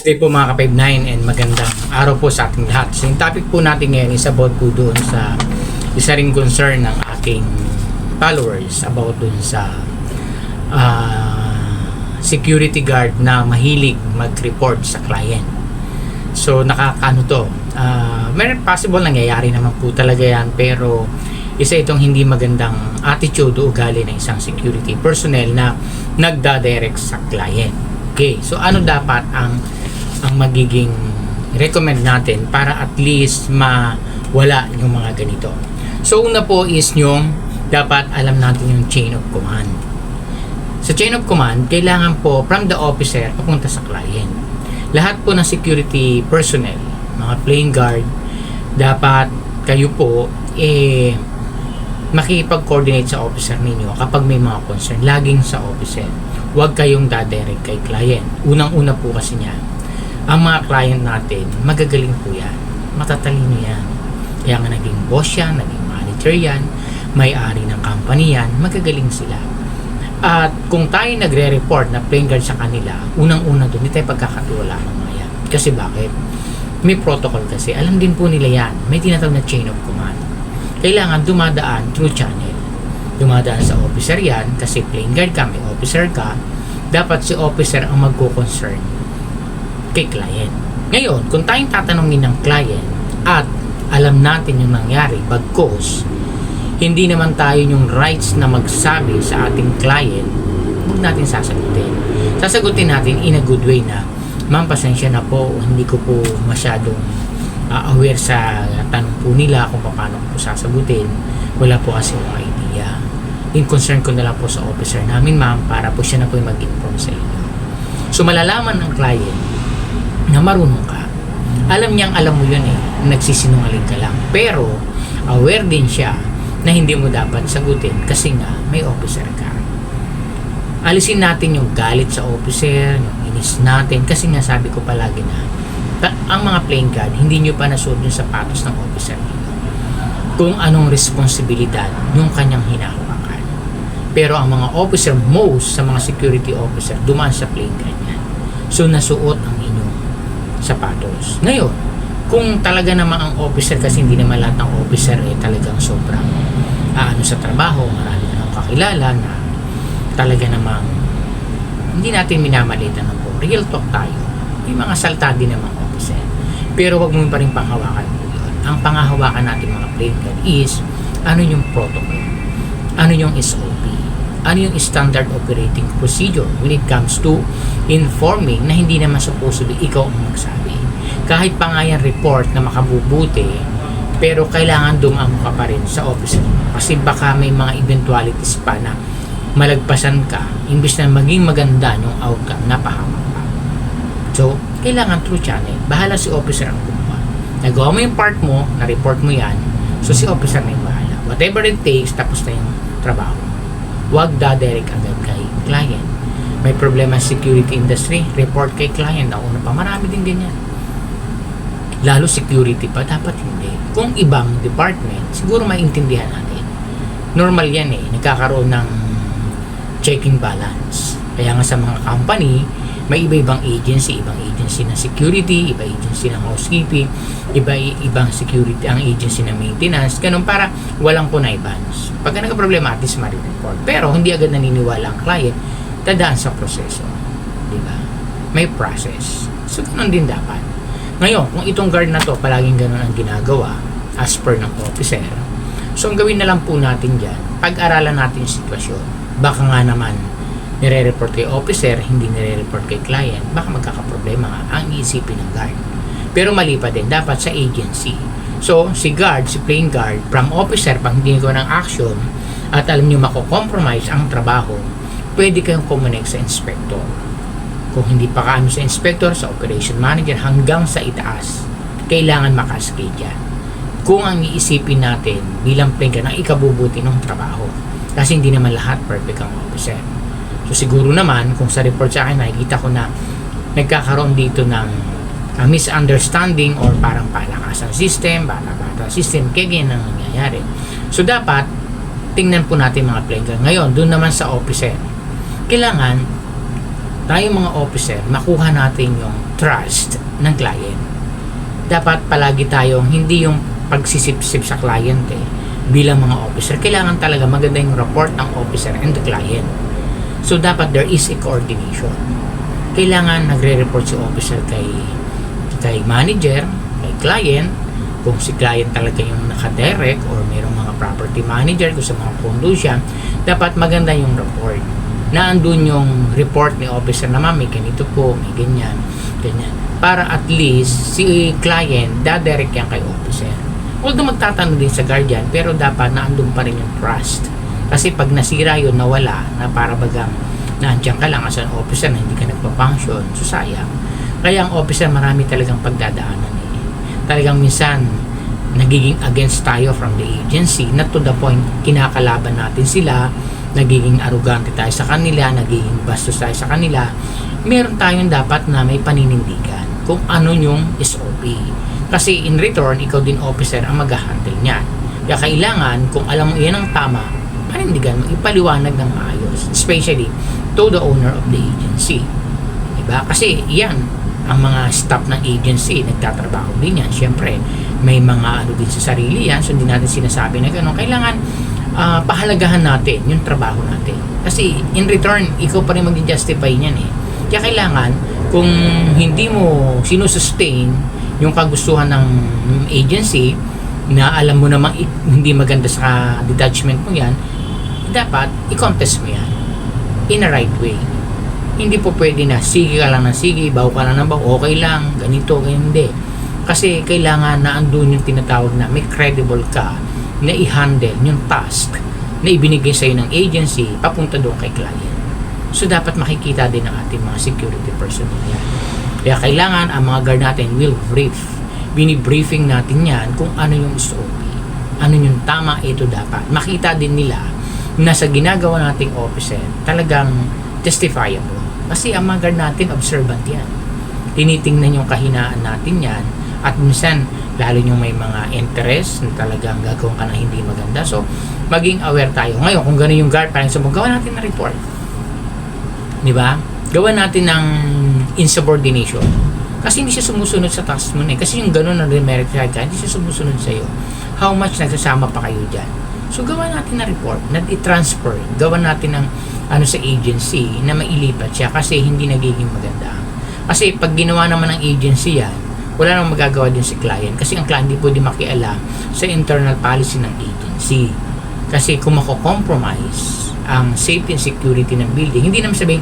Today po mga ka-59 and magandang araw po sa ating lahat. So yung topic po natin ngayon is about po doon sa isa ring concern ng aking followers about doon sa ah, security guard na mahilig mag-report sa client. So nakakaano to, ah, meron possible nangyayari naman po talaga yan pero isa itong hindi magandang attitude o ugali ng isang security personnel na nagda-direct sa client. Okay, so ano dapat ang ang magiging recommend natin para at least mawala yung mga ganito. So una po is yung dapat alam natin yung chain of command. Sa chain of command, kailangan po from the officer papunta sa client. Lahat po ng security personnel, mga plane guard, dapat kayo po eh makipag-coordinate sa officer ninyo kapag may mga concern. Laging sa officer. Huwag kayong dadirect kay client. Unang-una po kasi niya, ang mga client natin, magagaling po yan. Matatalino yan. Kaya nga naging boss yan, naging manager yan, may-ari ng company yan, magagaling sila. At kung tayo nagre-report na plane guard sa kanila, unang-una doon, hindi tayo pagkakatiwala ng mga yan. Kasi bakit? May protocol kasi. Alam din po nila yan. May tinatawag na chain of command. Kailangan dumadaan through channel. Dumadaan sa officer yan kasi plane guard ka, may officer ka. Dapat si officer ang magko-concern kay client. Ngayon, kung tayong tatanungin ng client at alam natin yung nangyari, bagkos, hindi naman tayo yung rights na magsabi sa ating client, huwag natin sasagutin. Sasagutin natin in a good way na, ma'am, pasensya na po, hindi ko po masyadong uh, aware sa tanong po nila kung paano ko sasagutin. Wala po kasi akong idea. In concern ko na lang po sa officer namin, ma'am, para po siya na po yung mag-inform sa inyo. So, malalaman ng client na marunong ka. Alam niyang alam mo yun eh, nagsisinungaling ka lang. Pero, aware din siya na hindi mo dapat sagutin kasi nga may officer ka. Alisin natin yung galit sa officer, yung inis natin, kasi nga sabi ko palagi na ang mga plane guard, hindi nyo pa nasuot yung sapatos ng officer. Kung anong responsibilidad yung kanyang hinahawakan. Pero ang mga officer, most sa mga security officer, dumaan sa plane guard yan. So, nasuot ang sapatos. Ngayon, kung talaga naman ang officer kasi hindi naman lahat ng officer eh talagang sobrang ah, ano sa trabaho, marami na akong kakilala na talaga namang hindi natin minamalitan ng po. Real talk tayo. May mga salta din namang officer. Pero wag mo pa rin panghawakan yun. Ang panghahawakan natin mga guard is ano yung protocol? Ano yung SOP? Ano yung standard operating procedure when it comes to informing na hindi naman supposedly ikaw ang magsabi. Kahit pa nga yan report na makabubuti, pero kailangan dumaan ka pa rin sa office. Kasi baka may mga eventualities pa na malagpasan ka, imbis na maging maganda yung outcome, napahamak pa. So, kailangan through channel. Bahala si officer ang gumawa. Nagawa mo yung part mo, na-report mo yan, so si officer na yung bahala. Whatever it takes, tapos na yung trabaho. Huwag dadirect agad kay client. May problema sa security industry, report kay client. Nauna pa, marami din ganyan. Lalo security pa, dapat hindi. Kung ibang department, siguro maintindihan natin. Normal yan eh, nagkakaroon ng checking balance. Kaya nga sa mga company, may iba-ibang agency, ibang agency ng security, iba agency ng housekeeping, iba ibang security ang agency ng maintenance, ganun para walang connivances. Pagka nagka-problema, at least ma-report. Pero hindi agad naniniwala ang client, dadaan sa proseso. Di ba? May process. So, ganun din dapat. Ngayon, kung itong guard na to, palaging ganun ang ginagawa, as per ng officer, so ang gawin na lang po natin dyan, pag-aralan natin yung sitwasyon. Baka nga naman, nire-report kay officer, hindi nire-report kay client, baka magkakaproblema nga ang iisipin ng guard. Pero mali pa din, dapat sa agency. So, si guard, si plane guard, from officer, pag hindi ko ng action, at alam niyo mako-compromise ang trabaho, pwede kayong kumonek sa inspector. Kung hindi pa kaano sa inspector, sa operation manager, hanggang sa itaas, kailangan makaskade yan. Kung ang iisipin natin bilang plane guard, ang ikabubuti ng trabaho. Kasi hindi naman lahat perfect ang officer. So siguro naman, kung sa report sa akin, nakikita ko na nagkakaroon dito ng uh, misunderstanding or parang palakasan system, bata-bata system, kaya ganyan ang nangyayari. So dapat, tingnan po natin mga plane guard. Ngayon, doon naman sa officer, kailangan tayo mga officer, makuha natin yung trust ng client. Dapat palagi tayong hindi yung pagsisip-sip sa client eh, bilang mga officer. Kailangan talaga maganda yung report ng officer and the client. So, dapat there is a coordination. Kailangan nagre-report si officer kay kay manager, kay client, kung si client talaga yung nakadirect or mayroong mga property manager kung sa mga condo siya, dapat maganda yung report. Na andun yung report ni officer naman, may ganito po, may ganyan, ganyan. Para at least si client, dadirect yan kay officer. Although magtatanong din sa guardian, pero dapat na andun pa rin yung trust. Kasi pag nasira yun, nawala, na para bagang nandiyan ka lang as an officer na hindi ka nagpa-function, so sayang. Kaya ang officer marami talagang pagdadaanan eh. Talagang minsan nagiging against tayo from the agency na to the point kinakalaban natin sila nagiging arugante tayo sa kanila nagiging bastos tayo sa kanila meron tayong dapat na may paninindigan kung ano yung SOP kasi in return ikaw din officer ang mag-handle niyan kaya kailangan kung alam mo yan ang tama panindigan mo ipaliwanag ng maayos especially to the owner of the agency diba kasi yan ang mga staff ng agency, nagtatrabaho din yan. Siyempre, may mga ano din sa sarili yan. So, hindi natin sinasabi na gano'n. Kailangan ah, pahalagahan natin yung trabaho natin. Kasi, in return, ikaw pa rin mag-justify niyan eh. Kaya kailangan, kung hindi mo sinusustain yung kagustuhan ng agency, na alam mo namang hindi maganda sa detachment mo yan, dapat i-contest mo yan in a right way hindi po pwede na sige ka lang ng sige, baw ka lang ng baw, okay lang, ganito, ganyan, hindi. Kasi kailangan na andun yung tinatawag na may credible ka na i-handle yung task na ibinigay sa'yo ng agency papunta doon kay client. So dapat makikita din ng ating mga security personnel yan. Kaya kailangan ang mga guard natin will brief. Bini-briefing natin yan kung ano yung SOP. Ano yung tama, ito dapat. Makita din nila na sa ginagawa nating officer talagang justifiable. Kasi ang mga guard natin, observant yan. Tinitingnan yung kahinaan natin yan. At minsan, lalo yung may mga interest na talagang gagawin ka na hindi maganda. So, maging aware tayo. Ngayon, kung gano'n yung guard, parang sabi, gawa natin na report. Di ba? Gawa natin ng insubordination. Kasi hindi siya sumusunod sa task mo na eh. Kasi yung gano'n na siya dyan, hindi siya sumusunod sa'yo. How much nagsasama pa kayo dyan? So, gawa natin na report, na i-transfer. Gawa natin ng ano sa agency na mailipat siya kasi hindi nagiging maganda. Kasi pag ginawa naman ng agency yan, wala nang magagawa din si client kasi ang client hindi pwede makialam sa internal policy ng agency. Kasi kung mako-compromise ang safety and security ng building, hindi naman sabihin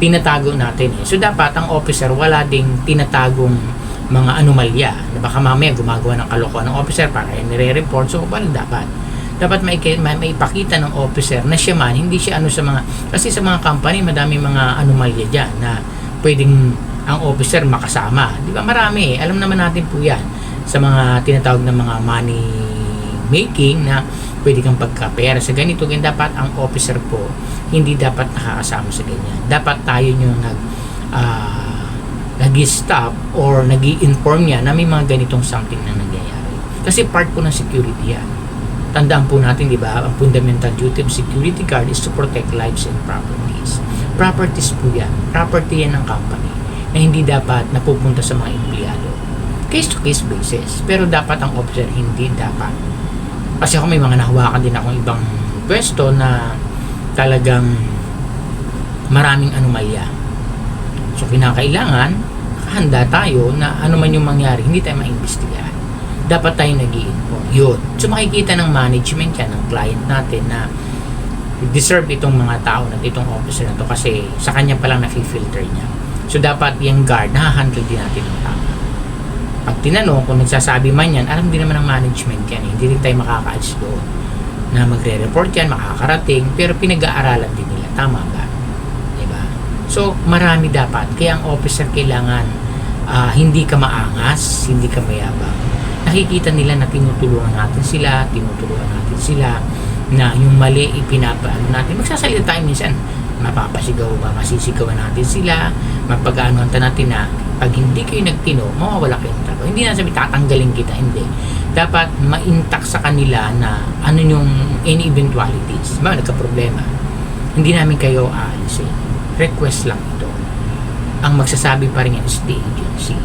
tinatago natin eh. So dapat ang officer wala ding tinatagong mga anomalya na baka mamaya gumagawa ng kalokohan ng officer para nire-report. So wala dapat dapat may, may, may ipakita ng officer na siya man, hindi siya ano sa mga, kasi sa mga company, madami mga anomalya dyan na pwedeng ang officer makasama. Di ba? Marami. Alam naman natin po yan sa mga tinatawag na mga money making na pwede kang pagkapera sa ganito. Ganyan dapat ang officer po hindi dapat nakakasama sa ganyan. Dapat tayo yung nag uh, nag-stop or nag inform niya na may mga ganitong something na nangyayari. Kasi part po ng security yan tandaan po natin, di ba, ang fundamental duty of security guard is to protect lives and properties. Properties po yan. Property yan ng company na hindi dapat napupunta sa mga empleyado. Case to case basis. Pero dapat ang officer hindi dapat. Kasi ako may mga nahawakan din akong ibang pwesto na talagang maraming anomalya. So, kinakailangan, handa tayo na ano man yung mangyari, hindi tayo maimbestigahan dapat tayo nag inform Yun. So makikita ng management yan, ng client natin na deserve itong mga tao na itong officer na to kasi sa kanya pa lang nafi-filter niya. So dapat yung guard, nahahandle din natin ng tama. Pag tinanong kung nagsasabi man yan, alam din naman ng management yan. Eh. Hindi rin tayo makaka-adjust doon na magre-report yan, makakarating, pero pinag-aaralan din nila. Tama ba? Diba? So, marami dapat. Kaya ang officer kailangan uh, hindi ka maangas, hindi ka mayabang nakikita nila na tinutulungan natin sila, tinutulungan natin sila na yung mali ipinapaano natin. Magsasalita tayo minsan, mapapasigaw ba, natin sila, mapag-aanoan natin na pag hindi kayo nagtino, mawawala kayo ng trabaho. Hindi na sabi tatanggalin kita, hindi. Dapat ma-intact sa kanila na ano yung any eventualities. Ba, nagka-problema. Hindi namin kayo aalisin. Request lang ito ang magsasabi pa rin yan is the agency.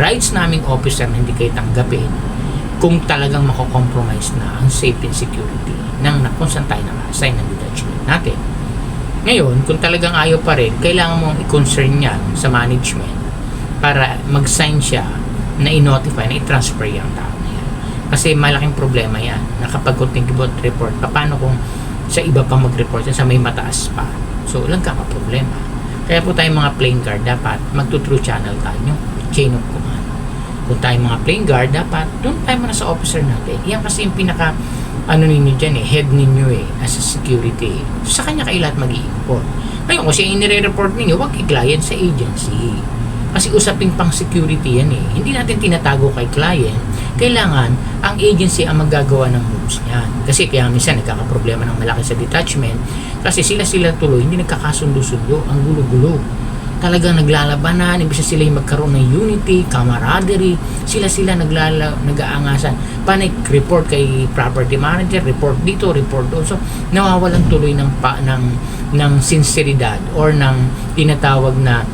Rights naming officer na hindi kayo tanggapin kung talagang mako-compromise na ang safety and security ng kung saan tayo naka-assign ng detachment natin. Ngayon, kung talagang ayaw pa rin, kailangan mong i-concern yan sa management para mag-sign siya na i-notify, na i-transfer yung tao na yan. Kasi malaking problema yan na kapag kunting about report, paano kung sa iba pa mag-report sa may mataas pa. So, lang ka problema. Kaya po tayong mga plane guard, dapat magto-true channel tayo, chain of command. Kung tayong mga plane guard, dapat doon tayo muna sa officer natin. Yan kasi yung pinaka ano ninyo dyan eh, head ninyo eh, as a security. Sa kanya kayo lahat mag-i-import. Ngayon, kung siya yung nire-report ninyo, wag i-client sa agency. Kasi usaping pang security yan eh. Hindi natin tinatago kay client. Kailangan, ang agency ang maggagawa ng moves niyan. Kasi kaya minsan nagkakaproblema ng malaki sa detachment. Kasi sila-sila tuloy, hindi nagkakasundo-sundo. Ang gulo-gulo talagang naglalabanan, imbis na sila yung magkaroon ng unity, camaraderie, sila-sila naglala, nag-aangasan. Panik, report kay property manager, report dito, report doon. So, nawawalan tuloy ng, pa, ng, ng sinseridad or ng tinatawag na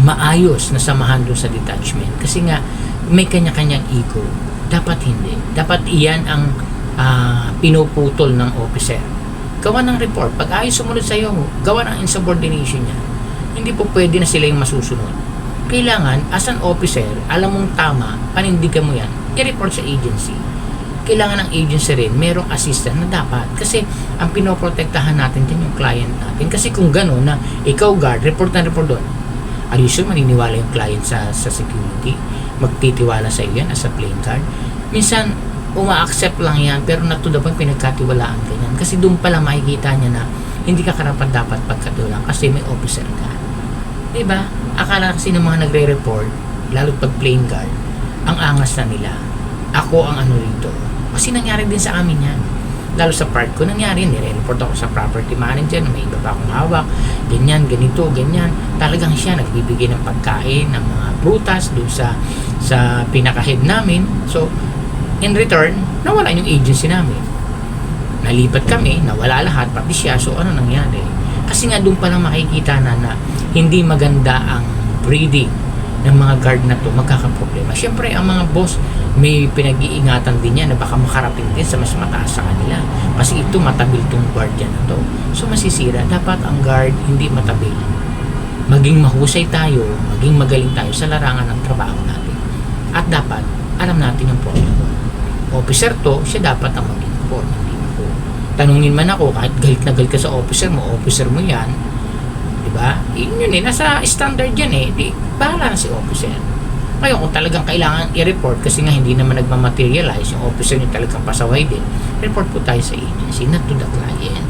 maayos na samahan doon sa detachment. Kasi nga, may kanya-kanyang ego. Dapat hindi. Dapat iyan ang ah, pinuputol ng officer. Gawa ng report. Pag ayos sumunod sa iyo, gawa ng insubordination niya hindi po pwede na sila yung masusunod. Kailangan, as an officer, alam mong tama, panindigan mo yan, i-report sa agency. Kailangan ng agency rin, merong assistant na dapat. Kasi, ang pinoprotektahan natin din yung client natin. Kasi kung gano'n na, ikaw guard, report na report doon. Are you sure maniniwala yung client sa, sa security? Magtitiwala sa iyo yan as a plane guard? Minsan, uma-accept lang yan, pero not to the pinagkatiwalaan ka yan. Kasi doon pala makikita niya na hindi ka karapat dapat pagkatulang kasi may officer ka. Diba? Akala kasi ng mga nagre-report, lalo pag plane guard, ang angas na nila. Ako ang ano rito. Kasi nangyari din sa amin yan. Lalo sa part ko, nangyari, nire-report ako sa property manager na may iba pa akong hawak. Ganyan, ganito, ganyan. Talagang siya nagbibigay ng pagkain, ng mga prutas doon sa, sa pinaka-head namin. So, in return, nawala yung agency namin. Nalipat kami, nawala lahat, pati siya. So, ano nangyari? Kasi nga doon pa lang makikita na na hindi maganda ang breeding ng mga guard na to magkakaproblema. Siyempre, ang mga boss, may pinag-iingatan din yan na baka makarating din sa mas mataas sa kanila. Kasi ito, matabil tong guardian na to. So, masisira. Dapat ang guard hindi matabil. Maging mahusay tayo, maging magaling tayo sa larangan ng trabaho natin. At dapat, alam natin ang protocol. Officer to, siya dapat ang mag-inform, hindi ako. Tanungin man ako, kahit galit na galit ka sa officer mo, officer mo yan, di ba? Yun yun eh, nasa standard yan eh. Di, bahala na si officer. Ngayon, kung talagang kailangan i-report kasi nga hindi naman nagmamaterialize, yung officer nyo talagang pasaway din, report po tayo sa agency, not to the client.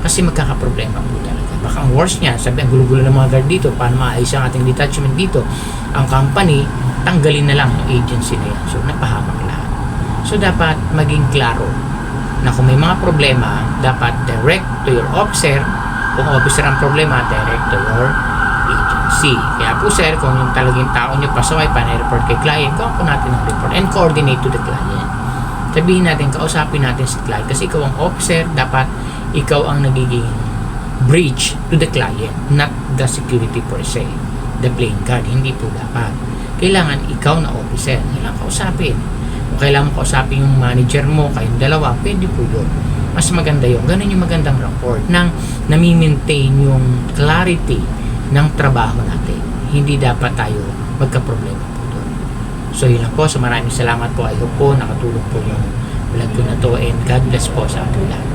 Kasi magkakaproblema po talaga. Baka ang worst niya, sabi ang gulo-gulo ng mga guard dito, paano maayos ang ating detachment dito. Ang company, tanggalin na lang yung agency na yan. So, napahamak lahat. So, dapat maging klaro na kung may mga problema, dapat direct to your officer. Kung officer ang problema, direct to your agency. Kaya po sir, kung yung talagang tao nyo pasaway, pa-report kay client, gawa po natin ang report and coordinate to the client. Sabihin natin, kausapin natin si client kasi ikaw ang officer, dapat ikaw ang nagiging breach to the client, not the security per se. The plane guard, hindi po dapat. Kailangan ikaw na officer, kailangan kausapin. Kung kailangan mo kausapin yung manager mo, kayong dalawa, pwede po yun. Mas maganda yun. Ganun yung magandang rapport nang nami-maintain yung clarity ng trabaho natin. Hindi dapat tayo magka-problema po doon. So yun lang po. So maraming salamat po. I hope po nakatulong po yung vlog ko na to and God bless po sa ating lahat.